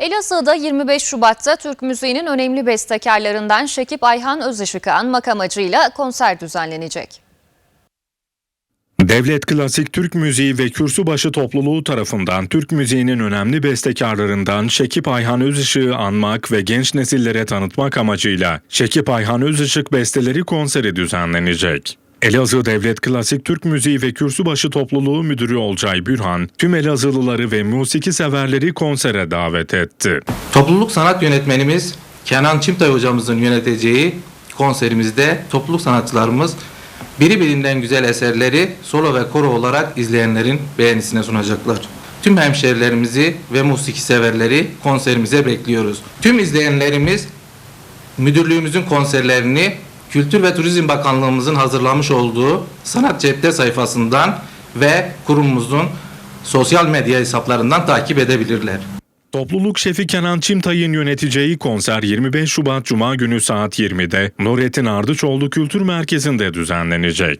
Elazığ'da 25 Şubat'ta Türk müziğinin önemli bestekarlarından Şekip Ayhan Özışık'ı anmak amacıyla konser düzenlenecek. Devlet Klasik Türk Müziği ve Kürsübaşı topluluğu tarafından Türk müziğinin önemli bestekarlarından Şekip Ayhan Özışık'ı anmak ve genç nesillere tanıtmak amacıyla Şekip Ayhan Özışık besteleri konseri düzenlenecek. Elazığ Devlet Klasik Türk Müziği ve Kürsübaşı Topluluğu Müdürü Olcay Bürhan, tüm Elazığlıları ve musiki severleri konsere davet etti. Topluluk sanat yönetmenimiz Kenan Çimtay hocamızın yöneteceği konserimizde topluluk sanatçılarımız biri birinden güzel eserleri solo ve koro olarak izleyenlerin beğenisine sunacaklar. Tüm hemşerilerimizi ve musiki severleri konserimize bekliyoruz. Tüm izleyenlerimiz müdürlüğümüzün konserlerini Kültür ve Turizm Bakanlığımızın hazırlamış olduğu Sanat Cepte sayfasından ve kurumumuzun sosyal medya hesaplarından takip edebilirler. Topluluk şefi Kenan Çimtay'ın yöneteceği konser 25 Şubat Cuma günü saat 20'de Nurettin Ardıçoğlu Kültür Merkezi'nde düzenlenecek.